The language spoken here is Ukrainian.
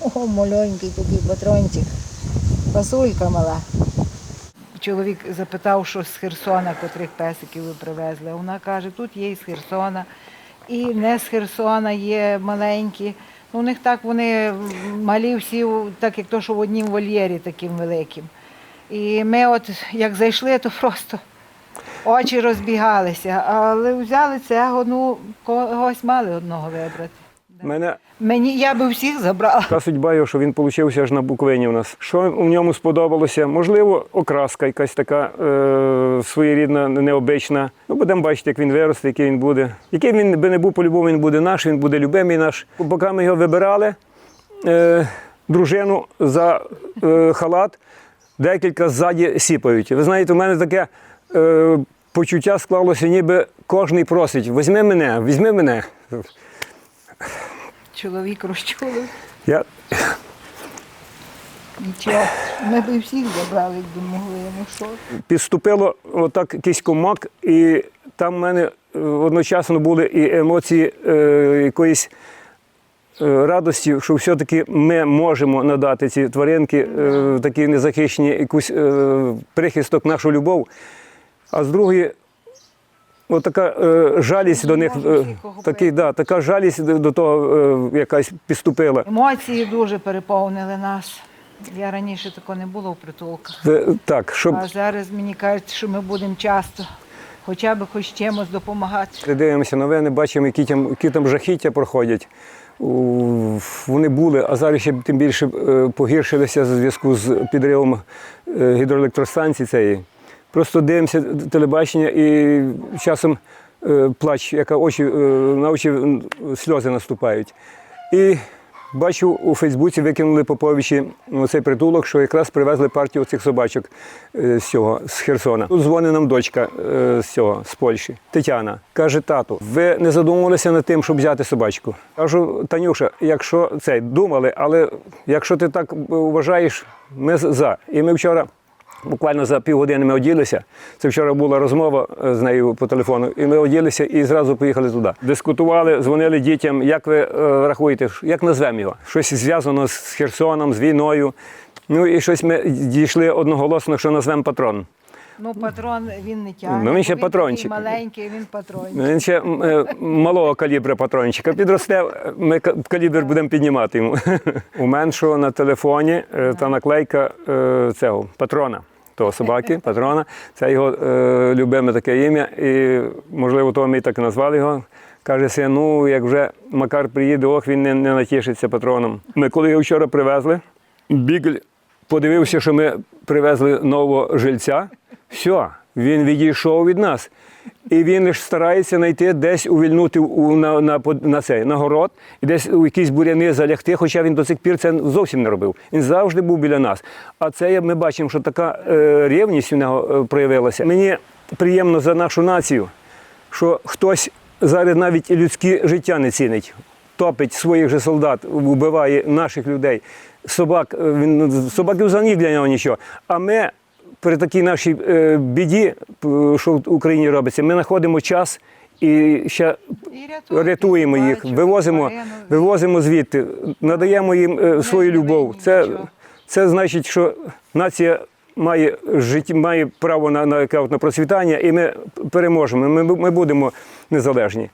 О, маленький такий патрончик. Пасулька мала. Чоловік запитав, що з Херсона, котрих песиків ви привезли. Вона каже, тут є з Херсона, і не з Херсона є маленькі. Ну, у них так вони малі всі, так як то, що в однім вольєрі таким великим. І ми от як зайшли, то просто очі розбігалися. Але взяли цього, ну, когось мали одного вибрати. Мене Мені я би всіх забрала. така судьба його, що він получився аж на Буковині у нас. Що у ньому сподобалося? Можливо, окраска якась така е, своєрідна, необична. Ну, будемо бачити, як він виросте, який він буде. Який він би не був, по-любому він буде наш, він буде любимий наш. Поки ми його вибирали, е, дружину за е, халат, декілька ззаді сіпають. Ви знаєте, у мене таке е, почуття склалося, ніби кожний просить: візьми мене, візьми мене. Чоловік розчулив. Я Нічого. Ми б всіх забрали, якби могли. Ну що? підступило отак якийсь комак, і там в мене е, одночасно були і емоції е, якоїсь е, радості, що все-таки ми можемо надати ці тваринки, е, такі незахищені, якусь е, прихисток, нашу любов. А з другої, отака е, жалість до них, е, такий, да, така жалість до до того е, якась підступила. Емоції дуже переповнили нас. Я раніше такого не було в притулках. Це, так, щоб А зараз мені кажуть, що ми будемо часто хоча б хоч чимось допомагати. Дивимося новини, бачимо, які там, які там жахіття проходять. Вони були, а зараз ще тим більше е, погіршилися в зв'язку з підривом е, гідроелектростанції цієї. Просто дивимося телебачення і часом е, плач, яка очі, е, на очі сльози наступають. І бачу, у Фейсбуці викинули Поповичі цей притулок, що якраз привезли партію цих собачок е, з цього, з Херсона. Тут дзвонить нам дочка з цього, з Польщі, Тетяна. Каже, тату, ви не задумувалися над тим, щоб взяти собачку? Кажу, Танюша, якщо цей думали, але якщо ти так вважаєш, ми за. І ми вчора. Буквально за півгодини ми оділися. Це вчора була розмова е, з нею по телефону, і ми оділися і зразу поїхали туди. Дискутували, дзвонили дітям, як ви е, рахуєте, як назвемо його? Щось зв'язано з Херсоном, з війною. Ну і щось ми дійшли одноголосно, що назвемо патрон. Ну, патрон він не тягне. Ну, він ще бо патрончик. такий маленький, він патрончик. Він ще е, малого калібра патрончика. Підросте, ми ка- калібр будемо піднімати йому. У меншого на телефоні е, та наклейка е, цього патрона. Того собаки, патрона. Це його е, любиме таке ім'я. І, можливо, того ми і так і назвали його. Каже син, ну як вже Макар приїде, ох, він не, не натішиться патроном. Ми коли його вчора привезли, Бігль подивився, що ми привезли нового жильця. Все, він відійшов від нас. І він лише старається знайти десь увільнути на, на, на цей на город і десь у якісь буряни залягти, хоча він до цих пір це зовсім не робив. Він завжди був біля нас. А це ми бачимо, що така е, рівність у нього е, проявилася. Мені приємно за нашу націю, що хтось зараз навіть людське життя не цінить. Топить своїх же солдат, вбиває наших людей. Собак, е, він собаки взагалі для нього нічого. А ми при такій нашій е, біді, що в Україні робиться, ми знаходимо час і ще рятуємо і їх, вивозимо, вивозимо звідти, надаємо їм е, свою любов. Це, це значить, що нація має життя, має право на, на, на процвітання, і ми переможемо. Ми, ми будемо незалежні.